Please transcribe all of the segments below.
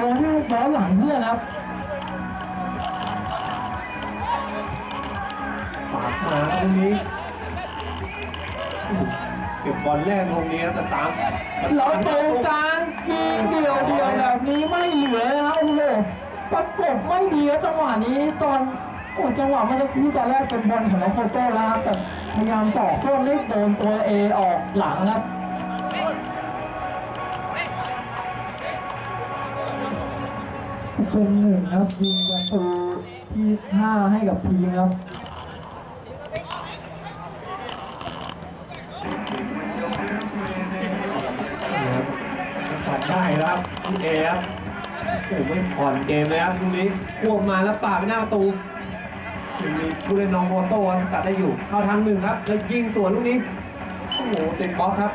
ให้ย้อนหลังเพื่อนครับปาดมาตรงนี้ เก็บบอลแรกตรงนี้ครับจะตามแล้วตรงกลางยิงเดียวเดียวแบบนี้ไม่เหลือแล้วโอ้โหประกบไม่ดีครับจังหวะนี้ตอนโอ้จังหวะเมื่อสักครู่ตอนแรกเป็นบอลของน้องโฟโต้แล้วครับแต่พยายามต่อส้นให้โดนตัวเอออกหลังครับ เป็นหนึ่งครับยิงประตูที่ห้าให้กับทีมครับนะครับผ่านได้ครับพี่เอครับโอ้ไม่ผ่อนเกมเลยครับตรงนี้ควบมาแล้วป่าไปหน้าประตูมีผู้เล่นน้องโมโต้ครับกัดได้อยู่ เข้าทางหนึ่งครับ แล้วยิงสวนลูกนี้ โอ้โหติดบล็อกครับ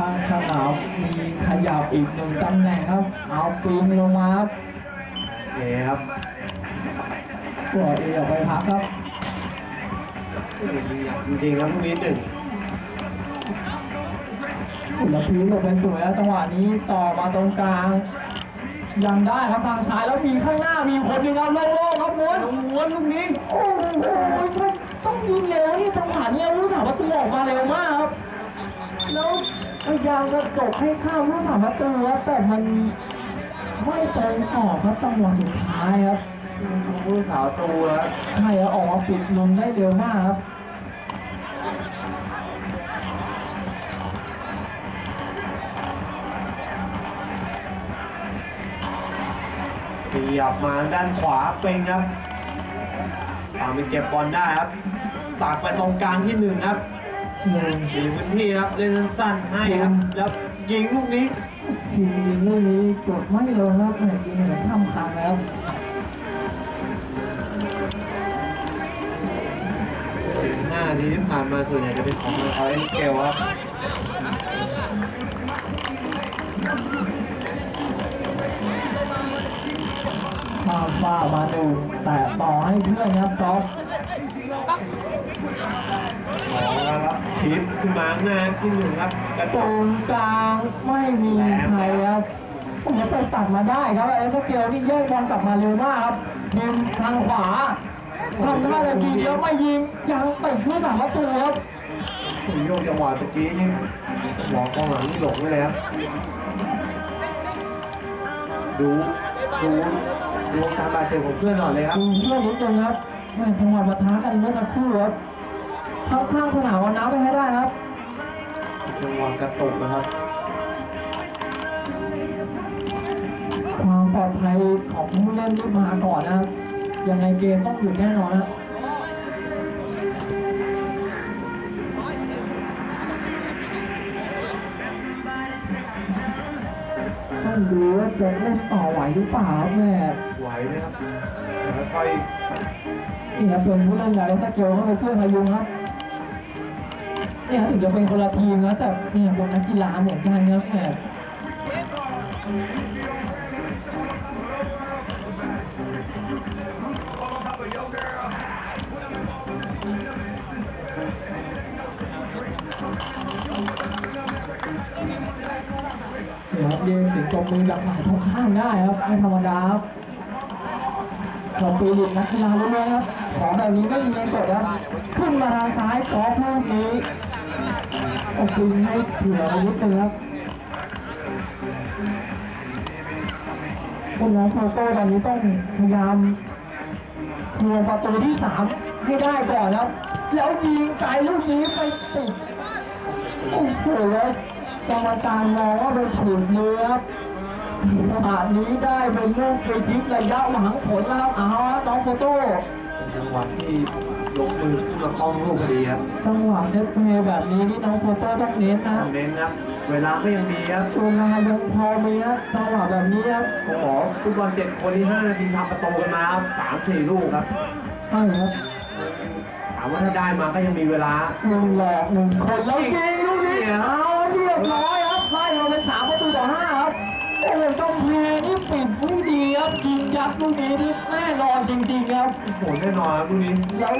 ทางสนามมีขยับอีกหนึ่งตำแหน่งครับ เอาปีนลงมาครับเอครับตัวเอออกไปพักครับจริงๆครับลูกนี้หนึ่งแล้วพีลงไปสวยแล้วจังหวะนี้ต่อมาตรงกลาง ยังได้ครับทางซ้ายแล้วมีข้างหน้ามีคนหนึงครับโล่งๆครับม้วนม้วนลูกนี้โอ้โหมันต้องยิงเร็วนี่จังหวะนี้รู้ถามประตูออกมาเร็วมากครับแล้ว พยายามจะจบให้ข้ามรู้ถามประตูครับแต่มันไม่ตรงออกครับจังหวะสุดท้ายครับผู้สาวตูครับใช่ครับออกมาปิดมุมได้เร็วมากครับขยับมาด้านขวาเป็นครับตามไปเก็บบอลได้ครับตากไปตรงกลางที่หนึ่งครับ หนึ่งมีพื้นที่ครับเล่นสั้นๆให้ครับแล้วยิงลูกนี้ทีมลูกนี้กดไม่ลงครับเหมือนยิงเหมือนทำคางแล้วห้าทีที่ผ่านมาส่วนใหญ่จะเป็นของเขาเอ็นเกลครับข้ามฟ้ามาดูแต่ต่อให้เพื่อนครับก๊อฟสองแล้ว ครับทิปขึ้นมาหน้าที่หนึ่งครับกระตโดรดงกลางไม่มีใครครับโอ้โหไปตัดมาได้ครับไอ้สเกลนี่แยกบอลกลับมาเร็วมากครับยิงทางขวาทำท่าจะยิงแล้วไม่ยิงยังติดเพื่อสามประตูครับโยกจังหวะตะกี้นี่หลอกกองหลังนี่หลงไปเลยครับดูดูดูการบาดเจ็บของเพื่อนหน่อยเลยครับดูเพื่อนนิดนึงครับแม่จังหวะปะทะกันเมื่อสักครู่ครับ เข้าข้างสนามเอาน้ำไปให้ได้ครับจังหวะกระตุกนะครับ ความปลอดภัยของผู้เล่นที่มาก่อนนะครับ ยังไงเกมต้องหยุดแน่นอนนะต้องดูว่าจะเล่นต่อไหวหรือเปล่าครับแม่ไหวไหมครับเดี๋ยวค่อยนี่ครับเป็นผู้เล่นใหญ่สเกลเข้าไปช่วยพยุงครับ เนี่ยถึงจะเป็นคนละทีมนะแต่เนี่ยเป็นนักกีฬาเหมือนกันครับแม่เดี๋ยวเรียนเสียงตบมือจากฝ่ายตรงข้ามได้ครับไม่ธรรมดาครับเราปีหลุดนักกีฬาเรื่อยครับ ของแบบนี้ไม่มีในกฎครับ ขึ้นมาทางซ้ายกอล์ฟลูกนี้ โอ้จริงให้เผื่ออาวุธเลยครับคุณน้องโฟโต้ตอนนี้ต้องพยายามทวงประตูที่สามให้ได้ก่อนครับแล้วยิงไกลลูกนี้ไปติดโอ้โหแล้วกรรมการมองว่าเป็นถูกมือครับขนาดนี้ได้เป็นลูกฟรีคิกระยะหวังผลแล้วครับเอาละน้องโฟโต้ จังหวะที่ลงมือขึ้นมาคล้องลูกพอดีครับจังหวะเซตเพลย์แบบนี้นี่น้องโฟโต้ต้องเน้นนะเน้นครับ เวลาก็ยังมีครับตัวงานยังพอมีครับจังหวะแบบนี้ครับโอ้โหฟุตบอลเจ็ดคนที่ห้านาทีทำประตูกันมาครับสามสี่ลูกครับใช่ครับถามว่าถ้าได้มาก็ยังมีเวลาหนึ่งหลอกหนึ่งคนแล้วยิงลูกนี้เอาเรียบร้อยครับไล่มาเป็นสามประตูต่อห้าครับโอ้โหกำแพงนี่ ปิดไม่ดีครับยิงยัดลูกนี้นี่แน่นอนจริงๆครับโอ้โหแน่นอนครับลูกนี้แล้ว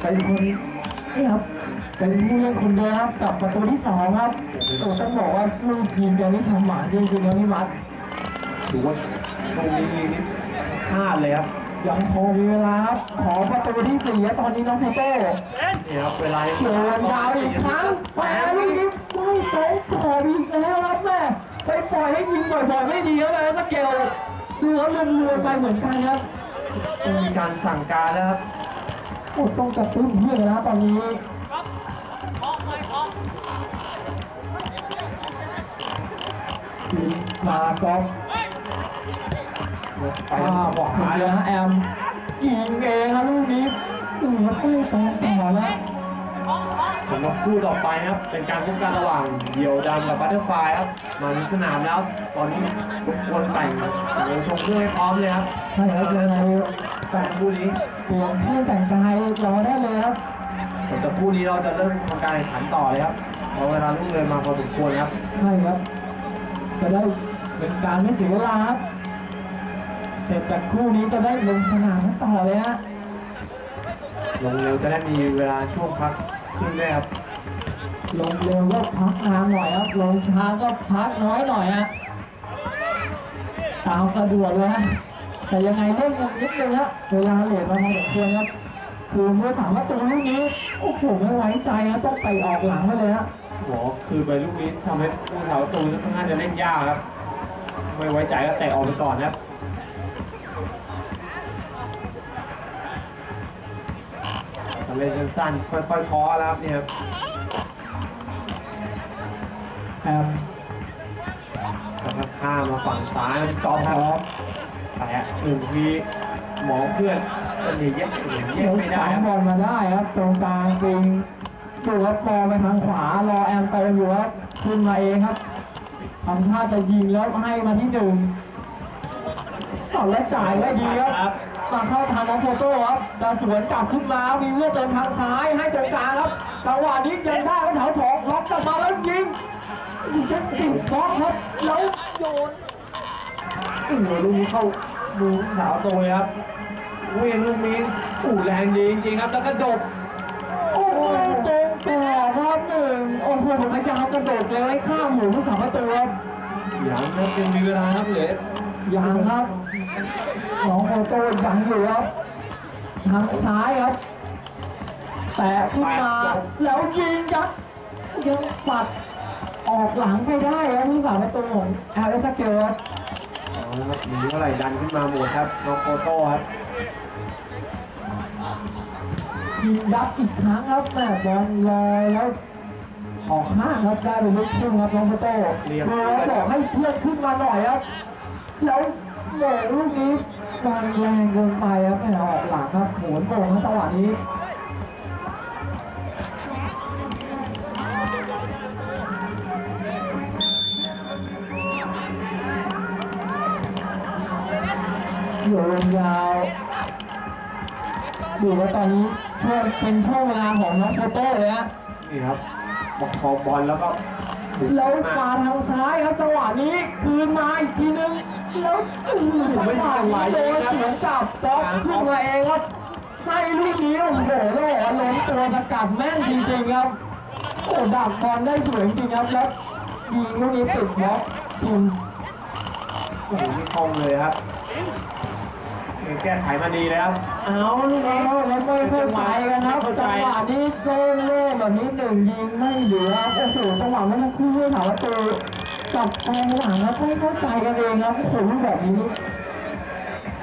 เป็นคนนี่ครับเป็นผู้เล่นคนเดียวครับกับประตูที่สองครับโอ้ต้องบอกว่าลูกทีมแกนี่ฉหมานจริงๆนะพี่มัดถือว่าตรงนี้นี่พลาดเลยครับยังพอมีเวลาครับขอประตูที่สี่ครับตอนนี้น้องเทเต้นี่ครับเวลาโดนยาวอีกครั้งแหมลูกนี้ไม่ตรงกรอบอีกแล้วครับแม่ ไปปล่อยให้ยิงบ่อยๆไม่ดีครับแม่สเกลดูแล้วรวนๆไปเหมือนกันครับมีการสั่งการแล้วครับโอ้ต้องกระตุ้นเพื่อนนะตอนนี้มากอล์ฟไปอ่าบอกคนเดียวนะแอมยิงเองครับลูกนี้อือไม่ตรงต่อแล้ว สำหรับคู่ต่อไปครับ เป็นการพบกันระหว่างเดี่ยวดำกับบัตเตอร์ไฟครับ มาในสนามแล้ว ตอนนี้ทุกคนแต่งวงชงเครื่องให้พร้อมเลยครับใช่ครับยังไงแต่คู่นี้เปลี่ยนเครื่องแต่งกายรอได้เลยครับแต่คู่นี้เราจะเริ่มทำการแข่งขันต่อเลยครับเพราะเวลาลุ่งเลยมาพอสมควรครับใช่ครับจะได้เป็นการไม่เสียเวลาครับเสร็จจากคู่นี้จะได้ลงสนามกันต่อเลยฮะลงเร็วจะได้มีเวลาช่วงพัก ขึ้นด้วยครับ ลงเร็วก็พักนานหน่อยครับ ลงช้าก็พักน้อยหน่อยฮะตามสะดวกเลยฮะ แต่ยังไงเล่นกันนิดนึงฮะเวลาเหลือประมาณสมควรครับคือเมื่อสามประตูลูกนี้ โอ้โหไม่ไว้ใจฮะต้องไปออกหลังไปเลยฮะหมอคือไปลูกนี้ทำให้ผู้สาวประตูค่อนข้างจะเล่นยากครับ ไม่ไว้ใจก็เตะออกไปก่อนนะครับ เล่นสั้นๆค่อยๆคอแล้วครับเนี่ยครับแอมแล้วข้ามมาฝั่งซ้ายจอมครับแตะหนึ่งทีหมอเพื่อนก็หนีแยกแยเยกไม่ได้สามบอลมาได้ครับ ตรงกลางจริงดูครับมอไปทางขวารอแอมเติมอยู่ครับขึ้นมาเองครับทำท่าจะยิงแล้วให้มาที่หนึ่ง ต่อและจ่ายได้ดีครับมาเข้าทางน้องโฟโต้ครับจะสวนกลับขึ้นมา มีเลือดเติมทางซ้ายให้ตรงกลางครับ จังหวะนี้ยังได้ครับแถวสองล็อกกลับมาแล้วยิงอยู่ที่ติดบล็อกครับ แล้วโยนโอ้โหลูกนี้เข้าดูสาวโตเลยครับเวียนลูกนี้อู้แรงดีจริงๆครับ แล้วก็ดบโอ้ยตรงต่อครับหนึ่งโอ้โหพยายามกระโดดเลยให้ข้ามหมูผู้สามประตูครับยังครับยังมีเวลาครับเหลือ ยังครับน้องโฟโต้ยังอยู่ครับทางซ้ายครับ แต่ขึ้นมาแล้วยิงยัดยังปัดออกหลังไปได้ครับผู้สามประตูของแอลเอสเกลครับเอาละครับหนีเท่าไหร่ดันขึ้นมาหมดครับน้องโฟโต้ครับยิงยัดอีกครั้งครับแม่บอลลอยแล้วออกข้างครับได้เป็นลูกครึ่งครับน้องโฟโต้คือแล้วบอกให้เพื่อนขึ้นมาหน่อยครับ แล้วโหม่ลูกนี้บอลแรงเกินไปครับแม่ออกหลังครับโหนโป่งครับจังหวะนี้โยนยาวดูว่าตอนนี้ช่วงเป็นช่วงเวลาของน้องโฟโต้เลยฮะนี่ครับบอกคอบอลแล้วก็บุกแล้วมามาทางซ้ายครับจังหวะนี้คืนมาอีกทีนึง แล้วอื้อหือจังหวะนี้โดนเสวนจับป๊อกขึ้นมาเองครับให้ลูกนี้โอ้โหแล้วบอกว่าล้มตัวสกัดแม่นจริงๆครับโอ้ดักบอลได้สวยจริงครับแล้วยิงลูกนี้ติดบล็อกทีมโอ้โหนี่คล่องเลยครับแก้ไขมาดีแล้วเอาลูกนี้แล้วไม่เข้าใจกันครับเข้าใจจังหวะนี้โล่งโล่แบบนี้หนึ่งยิงไม่เหลือโอ้โหจังหวะนั้นคู่เพื่อนถามว่าตัว จับกองหลังแล้วไม่เข้าใจกันเองครับโอ้โหลูกแบบนี้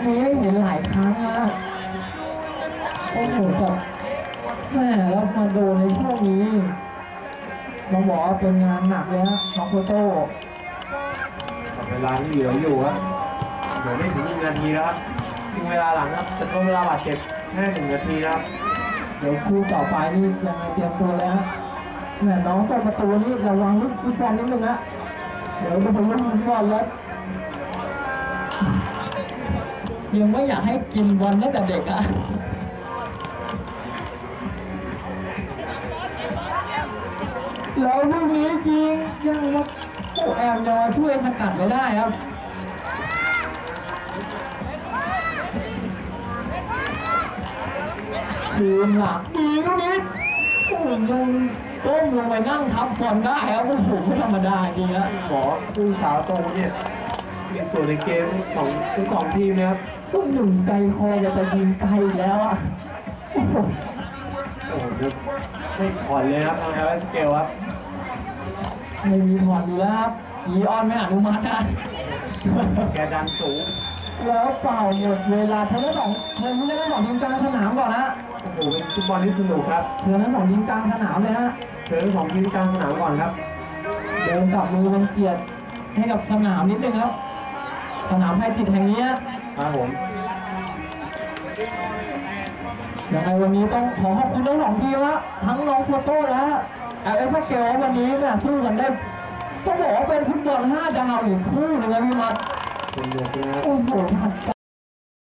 มีให้เห็นหลายครั้งนะโอ้โหแบบแม่แล้วมาโดนในช่วงนี้เราบอกว่าเป็นงานหนักเลยฮะน้องโฟโต้เวลาที่เหลืออยู่ครับเหลือไม่ถึงหนึ่งนาทีแล้วครับถึงเวลาหลังครับจะทดเวลาบาดเจ็บแค่หนึ่งนาทีนะครับเดี๋ยวคู่ต่อไปนี่ยังไงเตรียมตัวเลยฮะแม่น้องเปิดประตูนี่ระวังลูกฟุตบอลนิดนึงนะ เดี๋ยวจะเป็นลูกฟุตบอลแล้วยังไม่อยากให้กินบอลตั้งแต่เด็กอะแล้วลูกนี้ยิงยังมาโอ้แอมยังมาช่วยสกัดไว้ได้ครับคืนหลักอีกนิดโอ้ยยัง ก้มลงไปนั่งทับบอลได้ครับโอ้โหไม่ธรรมดาจริงนะขอผู้สาวโตเนี่ยมีส่วนในเกมสองทั้งสองทีมนะครับก็หนึ่งใจคอจะไปยิงไกลอีกแล้วอะโอ้โหโอ้โหไม่ผ่อนเลยครับทางแอลสเกลครับไม่มีผ่อนอยู่แล้วครับอีออนไม่อนุมัตินะแกดันสูงแล้วเปล่าหมดเวลาเธอทั้งสองเธอทั้งสองทีมกลางสนามก่อนนะ โอ้โหเป็นฟุตบอลที่สนุกครับเธอทั้งสองทีมกลางสนามเลยฮะเจอทั้งสองทีมกลางสนามก่อนครับ เดินจับมือมันเกียรติให้กับสนามนิดนึงครับ สนามไทยจิตแห่งนี้ครับผมยังไงวันนี้ต้องขอขอบคุณทั้งสองทีมละทั้งน้องโฟโต้และแอลเอฟเกลวันนี้เนี่ยสู้กันได้ต้องบอกว่าเป็นฟุตบอล5ดาวอีกคู่หนึงนะพี่มัดเป็นเดือดนะครับโอ้โหผัดกัน